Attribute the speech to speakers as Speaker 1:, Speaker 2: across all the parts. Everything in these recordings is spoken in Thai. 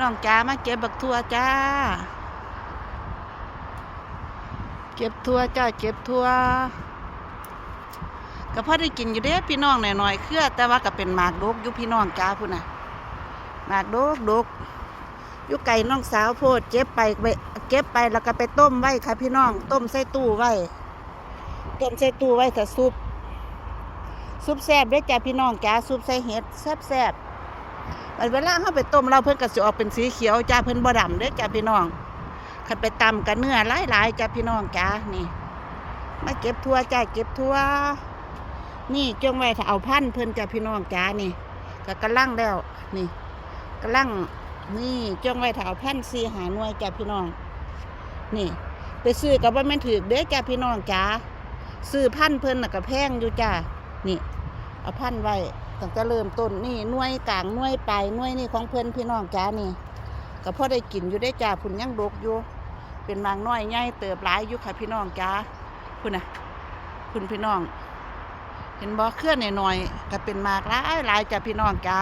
Speaker 1: น้องจ้ามาเก็บบักทั่วจ้า เก็บทั่วจ้าเก็บทั่วก็พอได้กินอยู่เด้พี่น้องหน่อยๆเครือแต่ว่าก็เป็นหมากดกอยู่พี่น้องจ้าพุ่นน่ะหมากดกดกอยู่ไก่น้องสาวโพดเก็บไปเก็บไปแล้วก็ไปต้มไว้ค่ะพี่น้อง ต้มใส่ตู้ไว้ต้มใส่ตู้ไว้ถ้าซุปซุปแซ่บเด้อจ้าพี่น้องจ้าซุปใส่เห็ดแซ่บแซ่บๆ เวลาเขาไปต้มเราเพิ่นก็สิออกเป็นสีเขียวจ้าเพิ่นบ่ดำเด้อจ้าพี่น้องขันไปตำกับเนื้อหลายๆจ้าพี่น้องจ้านี่ มาเก็บทั่วจ้าเก็บทั่วนี่จงไว้ถ้าเอาพันเพิ่นจ้าพี่น้องจ้านี่ก็กระลังแล้วนี่กระลังนี่จงไว้ถ้าเอาพันซีหาหน่วยจ้าพี่น้อง นี่ ไปซื้อกับว่าแม่ถือเด้อจ้าพี่น้องจ้าซื้อพันเพิ่นน่ะก็แพงอยู่จ้านี่ เอาพันไว้ ตั้งแต่เริ่มต้นนี่หน่วยกลางหน่วยปลายหน่วยนี่ของเพิ่อนพี่น้องจ้านี่ก็พอได้กินอยู่ได้จ้าพุ่นยังดกอยู่ เป็นมากน้อยใหญ่เติบหลายอยู่ค่ะพี่น้องจ้าคุณน่ะคุณพี่น้อง เห็นบ่เคลื่อนหน่อยๆก็เป็นมากหลายหลายจ้าพี่น้องจ้า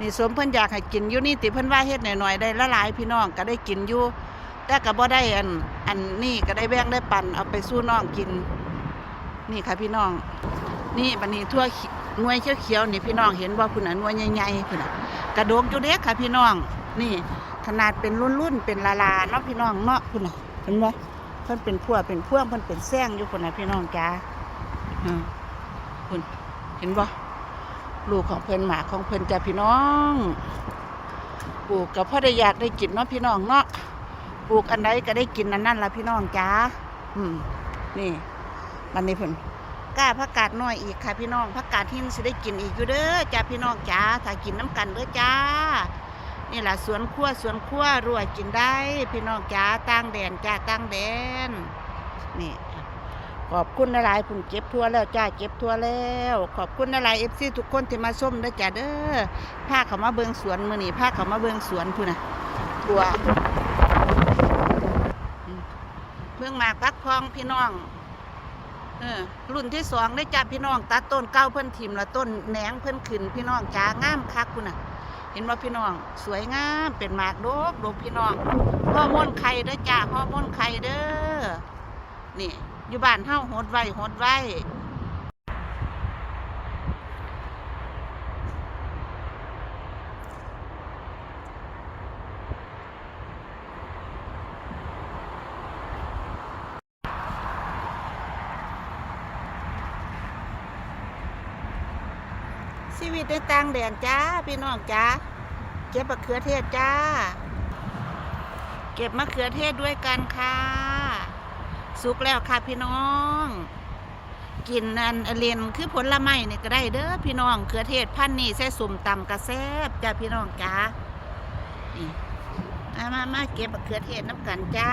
Speaker 1: นี่สมเพิ่นอยากให้กินอยู่นี่ติเพิ่นว่าเฮ็ดหน่อยๆได้ละหลายพี่น้องก็ได้กินอยู่แต่ก็บ่ได้อันอันนี่ก็ได้แบ่งได้ปั่นเอาไปสู้น้องกิน นี่ค่ะพี่น้อง นี่บันนี้ทั่ว หน่วยเขียวๆนี่พี่น้องเห็นว่าพุ่นน่ะหน่วยใหญ่ๆพุ่นน่ะกระโดกอยู่เด็กค่ะพี่น้อง นี่ ขนาดเป็นรุ่นๆเป็นลาลาเนาะพี่น้องเนาะพุ่นน่ะเห็นบ่เพิ่นเป็นพวกเป็นพวงเพิ่นเป็นแซงอยู่พุ่นน่ะพี่น้องจ้าอืมพุ่นเห็นบ่ลูกของเพิ่นหมาของเพิ่นจ้าพี่น้องปลูกกับพ่อได้อยากได้กินเนาะพี่น้องเนาะปลูกอันใดก็ได้กินอันนั้นละพี่น้องจ้าอืมนี่บันนี้เพิ่น ก้าผักกาดน้อยอีกค่ะพี่น้องผักกาดหินสิได้กินอีกอยู่เด้อจ้าพี่น้องจ้าถ้ากินน้ำกันเด้อจ้า นี่แหละสวนครัวสวนครัวรั่วกินได้ พี่น้องจ้าตั้งแดนจ้าตั้งแดนนี่ขอบคุณหลายๆคุณเก็บทั่วแล้วจ้าเก็บทั่วแล้ว ขอบคุณหลายเอฟซีทุกคนที่มาส้มเด้อจ้าเด้อพาเขามาเบิงสวนมือนี่พาเขามาเบิงสวนพุ่นน่ะทั่วอืมเพิ่งมาพักพองพี่น้อง เออรุ่นที่สองได้จับพี่น้องตัดต้นเก้าเพิ่นทิมและต้นแหนงเพิ่นขึ้นพี่น้องจ้างามคักคุณน่ะ เห็นว่าพี่น้องสวยงามเป็นหมากโดกโดกพี่น้องพ่อร์โมนไข่เด้อจ้าพ่อร์โมนไข่เด้อนี่อยู่บ้านเฮาหดไว้หดไว้ ชีวิตในต่างแดนจ้า พี่น้องจ้า เก็บมะเขือเทศจ้า เก็บมะเขือเทศด้วยกันค่ะ สุกแล้วค่ะพี่น้อง กินอันเรียนคือผลไม้นี่ก็ได้เด้อพี่น้องเขือเทศพันนี่ใส่สุ่มตำกระแซบจ้าพี่น้องจ้านี่มามามาเก็บมะเขือเทศน้ำกันจ้า